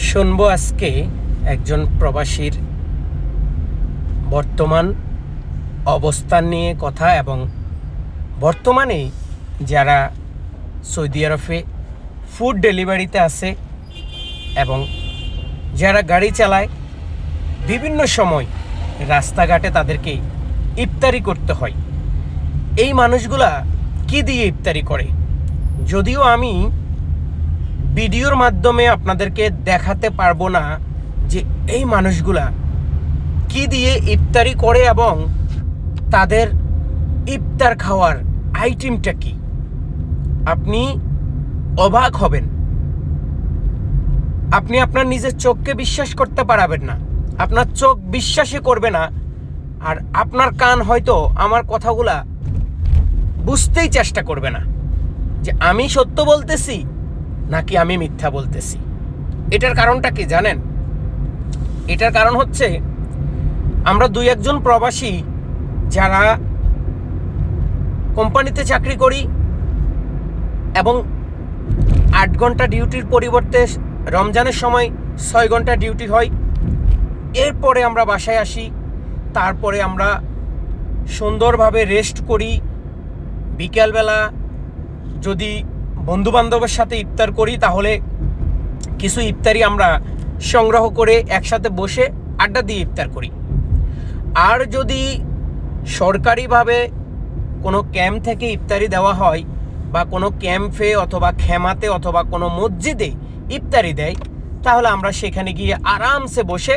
শুনব আজকে একজন প্রবাসীর বর্তমান অবস্থান নিয়ে কথা এবং বর্তমানে যারা সৌদি আরবে ফুড ডেলিভারিতে আছে এবং যারা গাড়ি চালায়, বিভিন্ন সময় রাস্তাঘাটে তাদেরকে ইফতারি করতে হয়। এই মানুষগুলা কি দিয়ে ইফতারি করে? যদিও আমি ভিডিওর মাধ্যমে আপনাদেরকে দেখাতে পারব না যে এই মানুষগুলা কি দিয়ে ইফতারি করে এবং তাদের ইফতার খাওয়ার আইটেমটা কি? আপনি অবাক হবেন। আপনি আপনার নিজের চোখকে বিশ্বাস করতে পারাবেন না। আপনার চোখ বিশ্বাসই করবে না। আর আপনার কান হয়তো আমার কথাগুলা বুঝতেই চেষ্টা করবে না। যে আমি সত্য বলতেছি নাকি আমি মিথ্যা বলতেছি? এটার কারণটা কি জানেন? এটার কারণ হচ্ছে, আমরা দুই একজন প্রবাসী যারা কোম্পানিতে চাকরি করি এবং আট ঘণ্টা ডিউটির পরিবর্তে রমজানের সময় ছয় ঘণ্টা ডিউটি হয়। এরপরে আমরা বাসায় আসি, তারপরে আমরা সুন্দরভাবে রেস্ট করি। বিকেলবেলা যদি বন্ধু বান্ধবের সাথে ইফতার করি, তাহলে কিছু ইফতারি আমরা সংগ্রহ করে একসাথে বসে আড্ডা দিয়ে ইফতার করি। আর যদি সরকারিভাবে কোনো ক্যাম্প থেকে ইফতারি দেওয়া হয় বা কোনো ক্যাম্পে অথবা খেমাতে অথবা কোনো মসজিদে ইফতারি দেয়, তাহলে আমরা সেখানে গিয়ে আরামসে বসে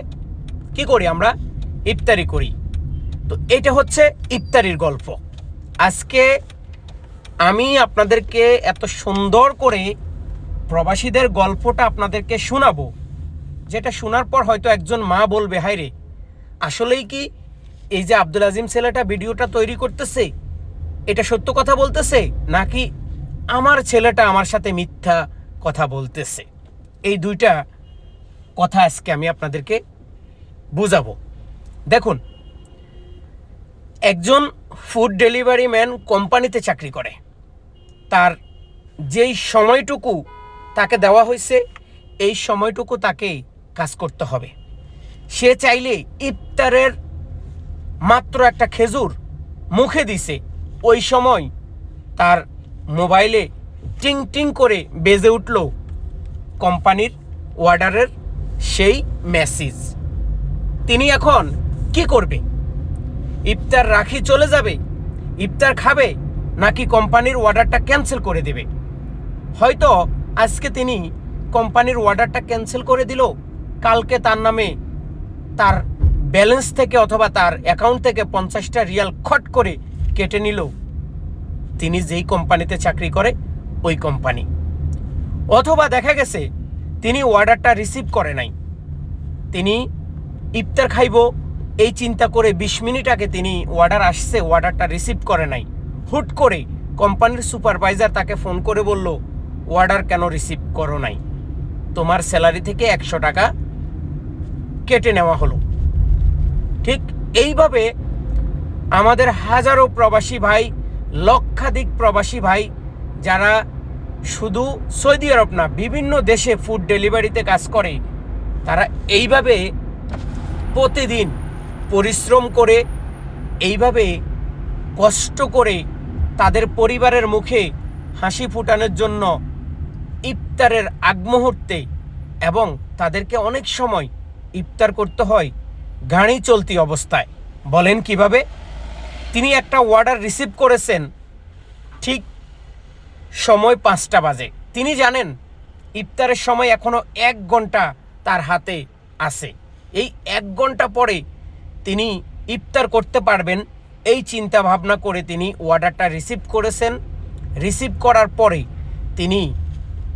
কি করি আমরা? ইফতারি করি। তো এটা হচ্ছে ইফতারির গল্প। আজকে আমি আপনাদেরকে এত সুন্দর করে প্রবাসীদের গল্পটা আপনাদেরকে শোনাবো। যেটা শোনার পর হয়তো একজন মা বলবে, হায় রে, আসলেই কি এই যে আব্দুল আজিম ছেলেটা ভিডিওটা তৈরি করতেছে, এটা সত্য কথা বলতেছে? নাকি আমার ছেলেটা আমার সাথে মিথ্যা কথা বলতেছে? এই দুইটা কথা আজকে আমি আপনাদেরকে বুঝাবো। দেখুন, একজন ফুড ডেলিভারি ম্যান কোম্পানিতে চাকরি করে। তার যেই সময়টুকু তাকে দেওয়া হয়েছে, এই সময়টুকু তাকে কাজ করতে হবে। সে চাইলে ইফতারের মাত্র একটা খেজুর মুখে দিছে। ওই সময় তার মোবাইলে টিং টিং করে বেজে উঠল কোম্পানির অর্ডারের সেই মেসেজ। তিনি এখন কি করবে? ইফতার রাখি চলে যাবে, ইফতার খাবে নাকি কোম্পানির অর্ডারটা ক্যান্সেল করে দেবে? হয়তো আজকে তিনি কোম্পানির অর্ডারটা ক্যান্সেল করে দিল, কালকে তার নামে তার ব্যালেন্স থেকে অথবা তার অ্যাকাউন্ট থেকে পঞ্চাশটা রিয়াল খট করে কেটে নিল। তিনি যেই কোম্পানিতে চাকরি করে, ওই কোম্পানি। অথবা দেখা গেছে, তিনি অর্ডারটা রিসিভ করে নাই। তিনি ইফতার খাইব, এই চিন্তা করে বিশ মিনিট আগে তিনি অর্ডার আসছে, অর্ডারটা রিসিভ করে নাই। হুট করে কোম্পানির সুপারভাইজার তাকে ফোন করে বলল অর্ডার কেন রিসিভ করো নাই? তোমার স্যালারি থেকে একশো টাকা কেটে নেওয়া হলো। ঠিক এইভাবে আমাদের হাজারো প্রবাসী ভাই, লক্ষাধিক প্রবাসী ভাই, যারা শুধু সৌদি আরব না, বিভিন্ন দেশে ফুড ডেলিভারিতে কাজ করে, তারা এইভাবে প্রতিদিন পরিশ্রম করে, এইভাবে কষ্ট করে তাদের পরিবারের মুখে হাসি ফুটানোর জন্য ইফতারের আগ মুহূর্তে এবং তাদেরকে অনেক সময় ইফতার করতে হয় গাড়ি চলতি অবস্থায়। বলেন কীভাবে? তিনি একটা অর্ডার রিসিভ করেছেন ঠিক সময় পাঁচটা বাজে। তিনি জানেন ইফতারের সময় এখনও এক ঘণ্টা তার হাতে আছে। এই এক ঘণ্টা পরে তিনি ইফতার করতে পারবেন এই চিন্তা ভাবনা করে তিনি অর্ডারটা রিসিভ করেছেন। রিসিভ করার পরে তিনি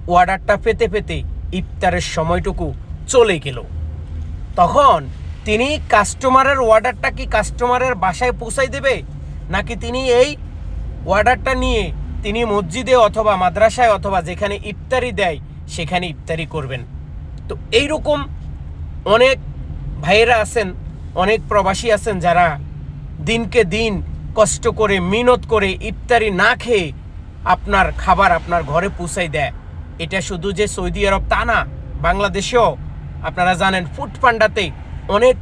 অর্ডারটা পেতে পেতে ইফতারের সময়টুকু চলে গেল। তখন তিনি কাস্টমারের অর্ডারটা কি কাস্টমারের বাসায় পৌঁছাই দেবে? নাকি তিনি এই অর্ডারটা নিয়ে তিনি মসজিদে অথবা মাদ্রাসায় অথবা যেখানে ইফতারি দেয়, সেখানে ইফতারি করবেন? তো এইরকম অনেক ভাইয়েরা আছেন, অনেক প্রবাসী আছেন যারা দিনকে দিন কষ্ট করে, মিনত করে, ইফতারি না খেয়ে আপনার খাবার আপনার ঘরে পৌঁছাই দেয়। এটা শুধু যে সৌদি আরব তা না, বাংলাদেশেও আপনারা জানেন ফুড পান্ডাতে অনেক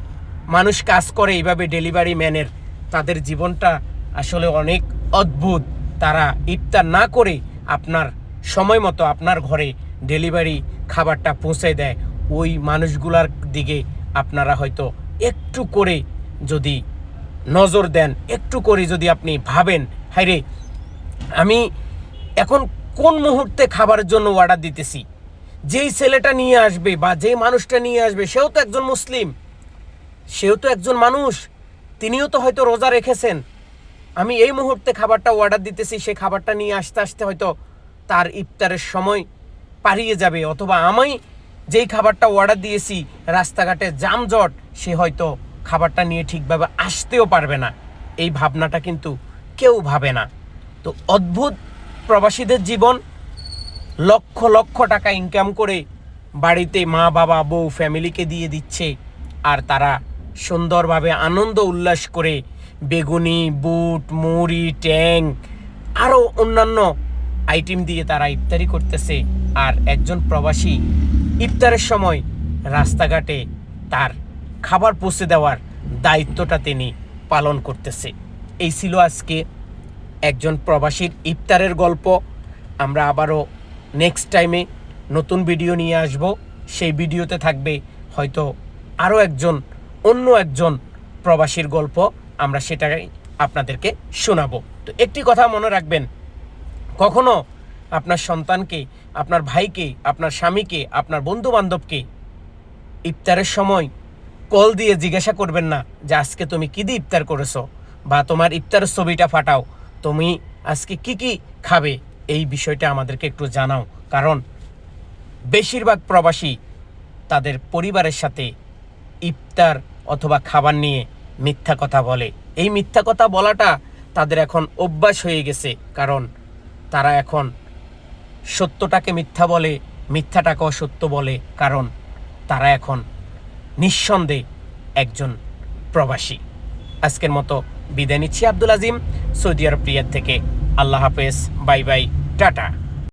মানুষ কাজ করে এইভাবে ডেলিভারি ম্যানের। তাদের জীবনটা আসলে অনেক অদ্ভুত। তারা ইফতার না করে আপনার সময় মতো আপনার ঘরে ডেলিভারি খাবারটা পৌঁছে দেয়। ওই মানুষগুলার দিকে আপনারা হয়তো একটু করে যদি নজর দেন, একটু করে যদি আপনি ভাবেন। হাইরে আমি এখন কোন মুহূর্তে খাবারের জন্য অর্ডার দিতেছি? যেই ছেলেটা নিয়ে আসবে বা যেই মানুষটা নিয়ে আসবে, সেও তো একজন মুসলিম। সেও তো একজন মানুষ। তিনিও তো হয়তো রোজা রেখেছেন। আমি এই মুহূর্তে খাবারটা অর্ডার দিতেছি, সে খাবারটা নিয়ে আসতে আসতে হয়তো তার ইফতারের সময় পারিয়ে যাবে। অথবা আমি যেই খাবারটা অর্ডার দিয়েছি, রাস্তাঘাটে জামজট, সে হয়তো খাবারটা নিয়ে ঠিকভাবে আসতেও পারবে না। এই ভাবনাটা কিন্তু কেউ ভাবে না। তো অদ্ভুত প্রবাসীদের জীবন, লক্ষ লক্ষ টাকা ইনকাম করে বাড়িতে মা, বাবা, বউ ফ্যামিলিকে দিয়ে দিচ্ছে। আর তারা সুন্দরভাবে আনন্দ উল্লাস করে বেগুনি, বুট, মুড়ি, ট্যাং আরও অন্যান্য আইটেম দিয়ে তারা ইফতারি করতেছে। আর একজন প্রবাসী ইফতারের সময় রাস্তাঘাটে তার খাবার পৌঁছে দেওয়ার দায়িত্বটা তিনি পালন করতেছে। এই ছিল আজকে একজন প্রবাসীর ইফতারের গল্প। আমরা আবারও নেক্সট টাইমে নতুন ভিডিও নিয়ে আসব। সেই ভিডিওতে থাকবে হয়তো আরও একজন, অন্য একজন প্রবাসীর গল্প। আমরা সেটাই আপনাদেরকে শোনাবো। তো একটি কথা মনে রাখবেন, কখনো আপনার সন্তানকে, আপনার ভাইকে, আপনার স্বামীকে, আপনার বন্ধু বান্ধবকে ইফতারের সময় কল দিয়ে জিজ্ঞাসা করবেন না যে আজকে তুমি কী দিয়ে ইফতার করেছ বা তোমার ইফতারের ছবিটা ফাটাও, তুমি আজকে কি কি খাবে? এই বিষয়টা আমাদেরকে একটু জানাও। কারণ বেশিরভাগ প্রবাসী তাদের পরিবারের সাথে ইফতার অথবা খাবার নিয়ে মিথ্যা কথা বলে। এই মিথ্যা কথা বলাটা তাদের এখন অভ্যাস হয়ে গেছে। কারণ তারা এখন সত্যটাকে মিথ্যা বলে, মিথ্যাটাকেও সত্য বলে। কারণ তারা এখন নিঃসন্দেহে একজন প্রবাসী। আজকের মতো বিদায় নিচ্ছি Abdul Azim, Saudi Arabia Riyadh থেকে। আল্লাহ হাফেজ, বাই বাই, টাটা।